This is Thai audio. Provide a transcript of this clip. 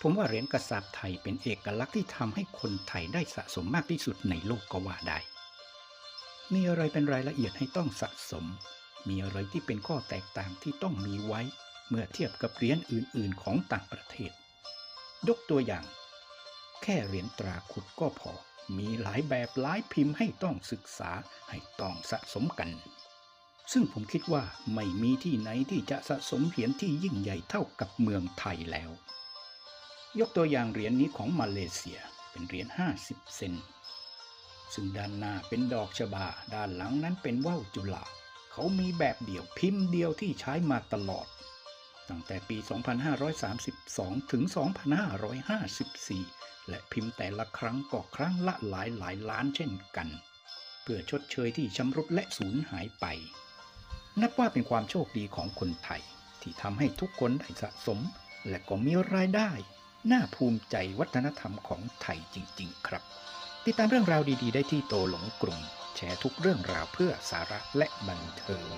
ผมว่าเหรียญกระสาบไทยเป็นเอกลักษณ์ที่ทำให้คนไทยได้สะสมมากที่สุดในโลกก็ว่าได้ มีอะไรเป็นรายละเอียดให้ต้องสะสม มีอะไรที่เป็นข้อแตกต่างที่ต้องมีไว้ เมื่อเทียบกับเหรียญอื่น ๆ ของต่างประเทศ ยกตัวอย่าง แค่เหรียญตราขุดก็พอ มีหลายแบบหลายพิมพ์ให้ต้องศึกษาให้ต้องสะสมกัน ซึ่งผมคิดว่าไม่มีที่ไหนที่จะสะสมเหรียญที่ยิ่งใหญ่เท่ากับเมืองไทยแล้ว ยกตัวอย่างเหรียญนี้ของมาเลเซียเป็นเหรียญ 50 เซน ซึ่งด้านหน้าเป็นดอกชบา ด้านหลังนั้นเป็นว่าวจุฬาเขามีแบบเดียวพิมพ์เดียวที่ใช้มาตลอด ตั้งแต่ปี 2532 ถึง 2554 และพิมพ์แต่ละครั้งก็ครั้งละหลายหลายล้านเช่นกัน เพื่อชดเชยที่ชำรุดและสูญหายไป นับว่าเป็นความโชคดีของคนไทย ที่ทำให้ทุกคนได้สะสม และก็มีรายได้ น่าภูมิใจวัฒนธรรมของไทยจริง ๆ ครับ ติดตามเรื่องราวดี ๆ ได้ที่โตหลงกลุ่มแชร์ทุกเรื่องราวเพื่อสาระและบันเทิง